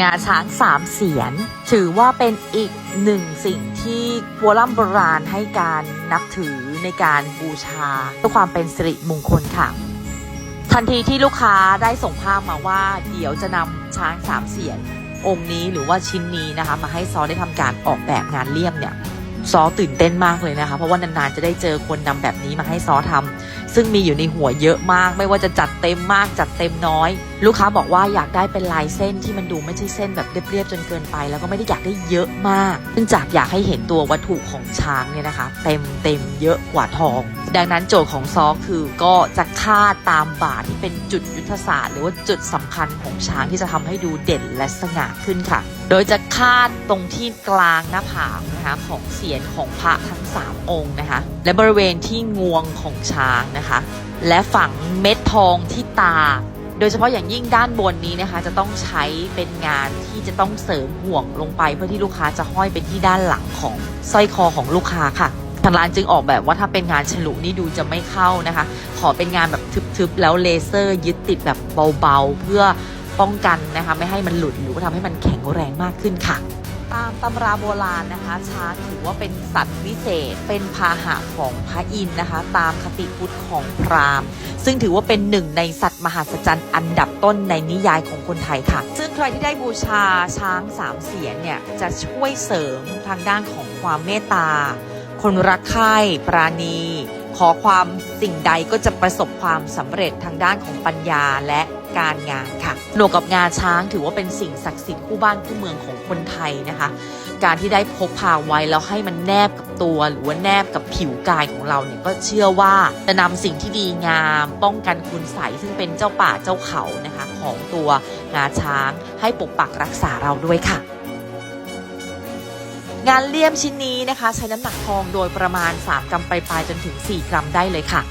งาช้างสามเสียน ถือว่าเป็นอีกหนึ่งสิ่งที่โบราณโบราณให้การนับถือในการบูชาเพื่อความเป็นสิริมงคลค่ะ ทันทีที่ลูกค้าได้ส่งภาพมาว่า เดี๋ยวจะนำช้างสามเสียน องค์นี้หรือว่าชิ้นนี้นะคะ มาให้ซอได้ทำการออกแบบงานเลี่ยมเนี่ยซอตื่นเต้นมากเลยนะคะ เพราะว่านานๆจะได้เจอคนนำแบบนี้มาให้ซอทำซึ่งมีอยู่ในหัวเยอะมาก ไม่ว่าจะจัดเต็มมากจัดเต็มน้อย ลูกค้าบอกว่าอยากได้เป็นลายเส้นที่มันดูไม่ใช่เส้นแบบเรียบๆจนเกินไป แล้วก็ไม่ได้อยากได้เยอะมาก เนื่องจากอยากให้เห็นตัววัตถุของช้างเนี่ยนะคะ เต็มเต็มเยอะกว่าทอง ดังนั้นโจทย์ของซอกคือก็จะคาดตามบาทที่เป็นจุดยุทธศาสตร์ หรือว่าจุดสำคัญของช้างที่จะทำให้ดูเด่นและสง่าขึ้นค่ะ โดยจะคาดตรงที่กลางหน้าผากนะคะของเสียนของพระทั้ง 3 องค์นะคะ และบริเวณที่งวงของช้างนะคะ และฝังเม็ดทองที่ตา โดยเฉพาะอย่างยิ่งด้านบนนี้นะคะ จะต้องใช้เป็นงานที่จะต้องเสริมห่วงลงไป เพื่อที่ลูกค้าจะห้อยเป็นที่ด้านหลังของสร้อยคอของลูกค้าค่ะทางร้านจึงออกแบบว่าถ้าเป็นงานฉลุนี่ดูจะไม่เข้านะคะ ขอเป็นงานแบบทึบๆ แล้วเลเซอร์ยึดติดแบบเบาๆ เพื่อป้องกันนะคะ ไม่ให้มันหลุดหรือว่าทำให้มันแข็งแรงมากขึ้นค่ะ ตามตำราโบราณนะคะ ช้างถือว่าเป็นสัตว์วิเศษ เป็นพาหะของพระอินทร์นะคะ ตามคติพุทธของพราหมณ์ ซึ่งถือว่าเป็นหนึ่งในสัตว์มหัศจรรย์อันดับต้นในนิยายของคนไทยค่ะ ซึ่งใครที่ได้บูชาช้างสามเสียนเนี่ย จะช่วยเสริมทางด้านของความเมตตา คนรักใคร่ปราณี ขอความสิ่งใดก็จะประสบความสำเร็จทางด้านของปัญญาและ การงานค่ะหนวกกับงาช้างถือว่าเป็นสิ่งศักดิ์สิทธิ์คู่บ้านคู่เมืองของคนไทยนะคะ การที่ได้พกพาไว้แล้วให้มันแนบกับตัว หรือว่าแนบกับผิวกายของเราเนี่ยก็เชื่อว่าจะนำสิ่งที่ดีงาม ป้องกันคุณใสซึ่งเป็นเจ้าป่าเจ้าเขานะคะของตัวงาช้าง ให้ปกปักรักษาเราด้วยค่ะงานเลี่ยมชิ้นนี้นะคะ ใช้น้ำหนักทองโดยประมาณ 3 กรัมปลายๆจนถึง 4 กรัมได้เลยค่ะ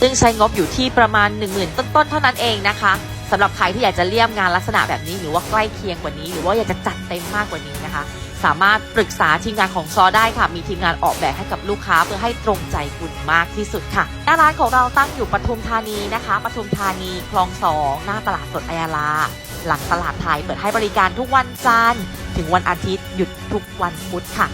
ซึ่งใช้งบอยู่ที่ประมาณ 1 0,000 ต้นๆ เท่านั้นเองนะคะสำหรับใครที่อยากจะเลี่ยมงานลักษณะแบบนี้ หรือว่าใกล้เคียงกว่านี้ หรือว่าอยากจะจัดเต็มมากกว่านี้นะคะ สามารถปรึกษาทีมงานของซอได้ค่ะ มีทีมงานออกแบบให้กับลูกค้าเพื่อให้ตรงใจคุณมากที่สุดค่ะ หน้าร้านของเราตั้งอยู่ปทุมธานีนะคะปทุมธานีคลองสองหน้าตลาดสดอัยาลา หลังตลาดไทยเปิดให้บริการทุกวันจันทร์ถึงวันอาทิตย์หยุดทุกวันพุธค่ะ